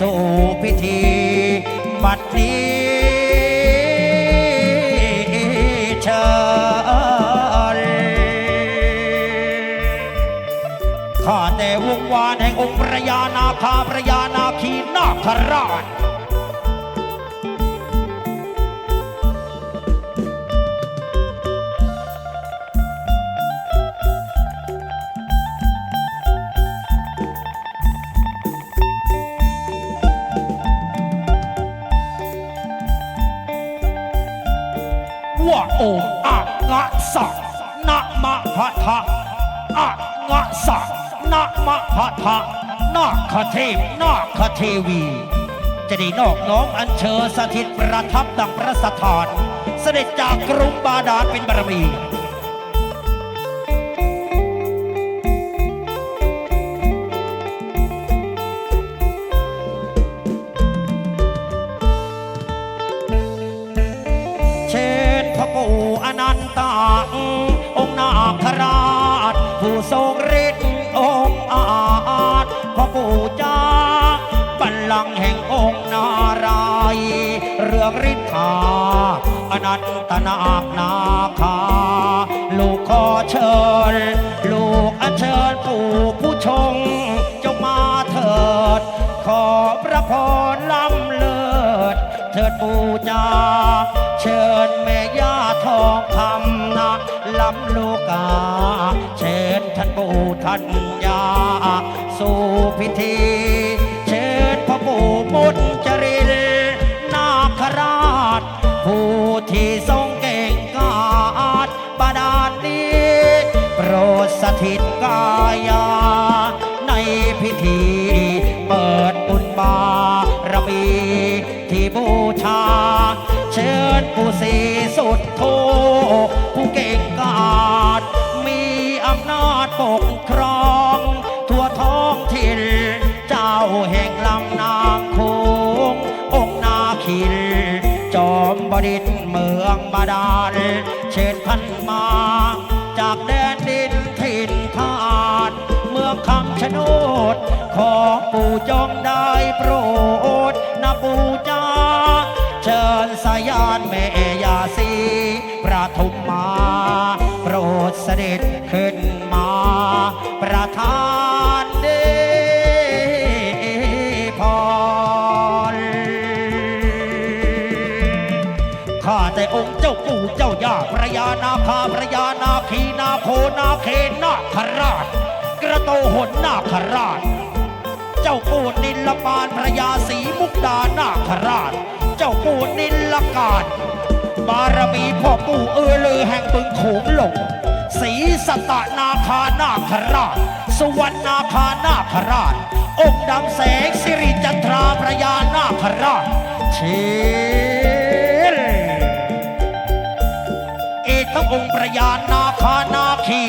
สู่พิธีบัดนี้เชิญข้าแต่วงวานแห่งองค์พระยานาคาพระยานาคีนาคราช ทะอะงะสะนะมะพะทะนาคเทพนาคเทวี จะได้นอกน้อมอัญเชิญสถิตประทับดังพระสถาน เสด็จจากกรุงบาดาลเป็นบารมี ทรงฤทธิ์องค์อาจพระปู่จ้าบัลลังก์แห่งองค์นารายเรื่องฤทธาอนันตนาคนาคา ลูกขอเชิญ ลูกอัญเชิญปู่ผู้ชงจงมาเถิด ขอพระพรล้ำเลิศเถิดปู่จา ปู่ท่าสู่พิธี เชิญพ่อปู่มุนจรินนาคราช ผู้ที่ทรงเก่งกาจบาดาลนี้โปรดสถิตกายา ในพิธี เปิดบุญบารมีที่บูชา เชิญผู้สีสุดโทผู้เก่งกาจมีอำนาจปกครอง ดินเมืองบาดาลเชิญท่านมา จากแดนดินถิ่นทานเมืองคำชะโนด ขอปู่จงได้โปรดนะปู่จ้าเชิญสายานแม่ยาสีประทุมมา โปรดเสด็จ นาโคนาเคนนาคราช กระโตหนนาคราช เจ้าปู่นิลปานพระยาศรีมุกดานาคราช เจ้าปู่นิลการบารมีพ่อปู่เออลือแห่งบึงโขงหลงศรีสตะนาคานาคราช สุวรรณนาคานาคราช องค์ดำแสงสิริจันทราพระยานาคราชเช ององค์พระยานาคานาคี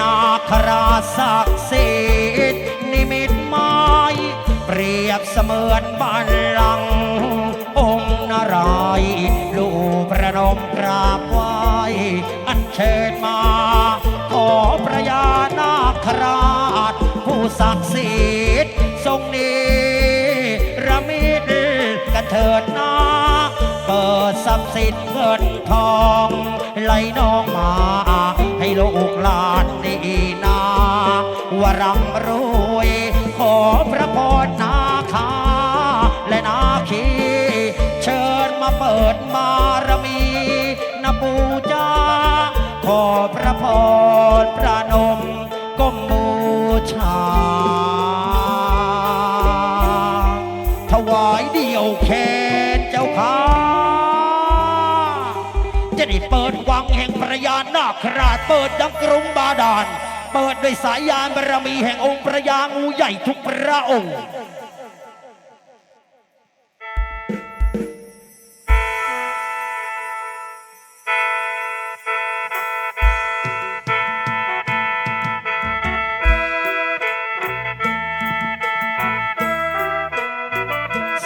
นาคราศักดิ์สิทธิ์นิมิตไม้เปรียบเสมือนบัลลังก์องค์นารายณ์ลูกประนมกราบไหวอันเชิญมา ขอพระยานาคราชผู้ศักดิ์สิทธิ์ ทรัพย์สินเงินทองไหลนองมา ให้ลูกหลานนี่นาว่าร่ำรวย ขอพระพรนาคา และนาคี เชิญมาเปิดบารมีนะปูจาขอพระพรพระนมก้มบูชา ถวายเดี่ยวแค เปิดดังกรุงบาดาล เปิดด้วยสายยานบารมีแห่งองค์พระยางูใหญ่ทุกพระองค์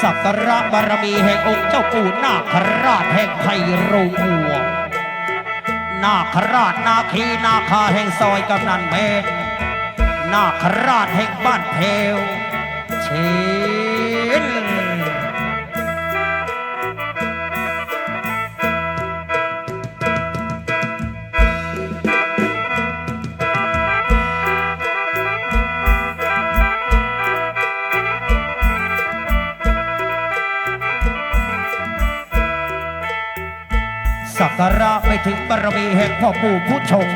สักการะบารมีแห่งองค์เจ้าปู่นาคราชแห่งไพโรงวัว นาคราชนาคีนาคาแห่งซอยกำนันเมนนาคราชแห่งบ้านเพวเช ถึงบารมีแห่งพ่อปู่ผู้ชง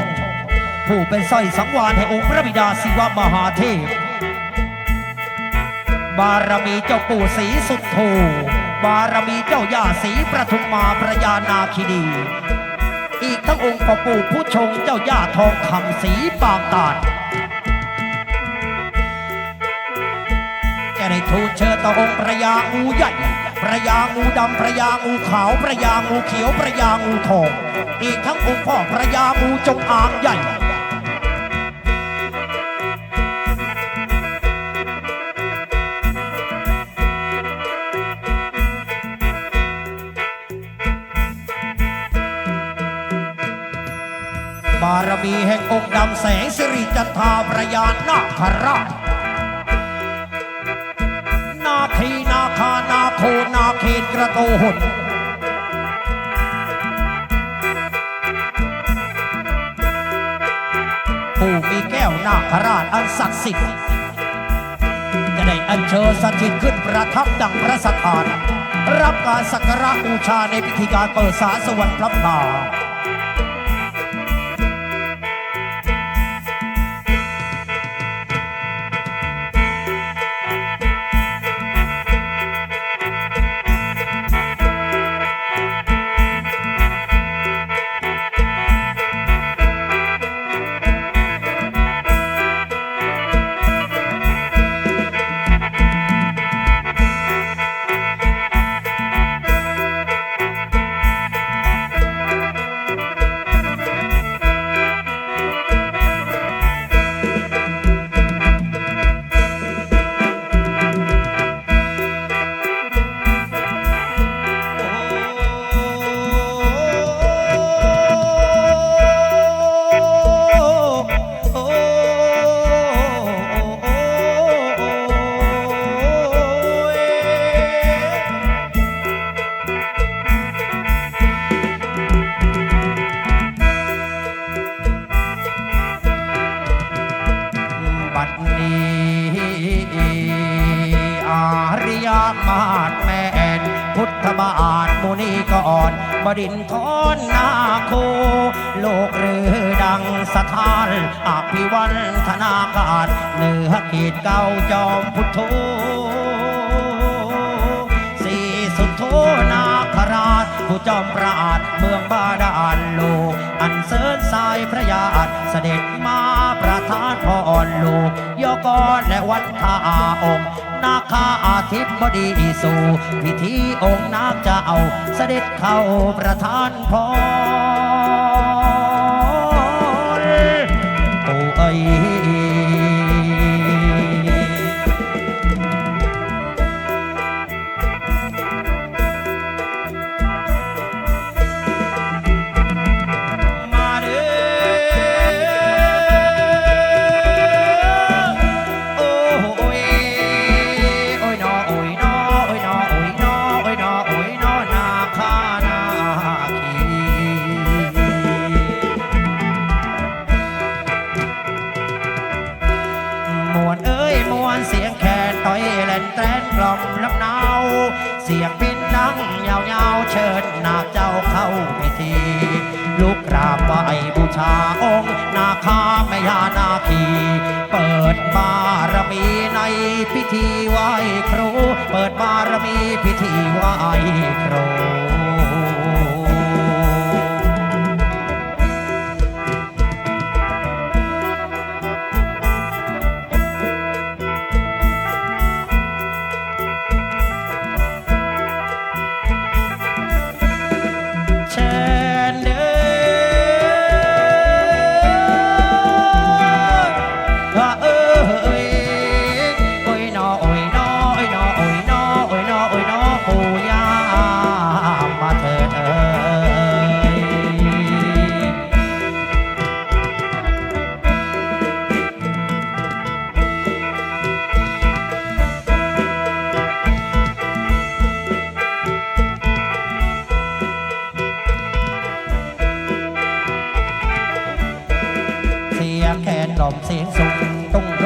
ผู้เป็นสร้อยสังวานแห่งองค์พระบิดาศิวมหาเทพ บารมีเจ้าปู่ศรีสุดโธบารมีเจ้าย่าศรีประทุมมาประยานาคินีอีกทั้งองค์พ่อปู่ผู้ชงเจ้าย่าทองคำศรีบางตาดจะได้ทูลเชิญต่อองค์พระยางูใหญ่ พระยางูดำพระยางูขาวพระยางูเขียวพระยางูทองอีกทั้งองค์พ่อพระยางูจงอางใหญ่บารมีแห่งองค์ดำแสงสิริจันทาพระยานาคราช เกระโตหนผู้มีแก้วนาคราชอันศักดิ์สิทธิ์จะได้อัญเชิญสถิตขึ้นประทับดังพระสถาน รับการสักการะบูชาในพิธีการเปิดสาสวรรค์พระพลา พุทธบาทมุนีก่อนบดินทรนนาโค โลกเรือดังสถานอภิวันธนาการเหนือเขตเก้าจอมพุทโธสีสุดโทนาคราช ผู้จอมปราดเมืองบาดาลโลก อันเสริญสายพระญาติเสด็จมา ทานพรลูกยกรและวัดท่าองค์นาคาอาทิตย์บดีสู่พิธีองค์นาคจะเอาเสด็จเข้าประทานพร นแสนกล่อมลำนาวเสียงบินดังยาวๆเชิญนาเจ้าเข้าพิธี ลูกกราบไหวบูชาองค์นาคาแม่ยานาคีเปิดบารมีในพิธีไหว้ครู เปิดบารมีพิธีไหว้ครู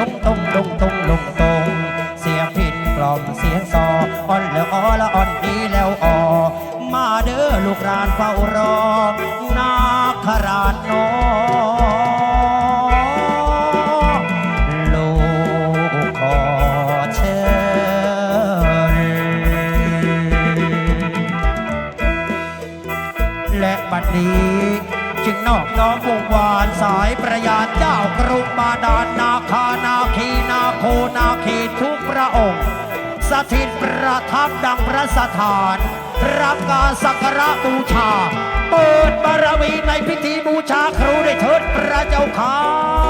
งลงตุงลงตุ้งลงตงเสียงพินกล่อมเสียงซออ่อนแล้วอ้อละอ่อนดีแล้วอ่อมาเด้อลูกรานเฝ้ารอนาคราชน้องลูกขอเชิญและบัดนี้ จึงนอบน้อมวงวานสายประยานเจ้ากรุงบาดาลนาคานาคีนาโคนาคีทุกพระองค์ สถิตประทับดังพระสถาน รับการสักการะบูชา เปิดบารมีในพิธีบูชาครูได้เถิดพระเจ้าค่ะ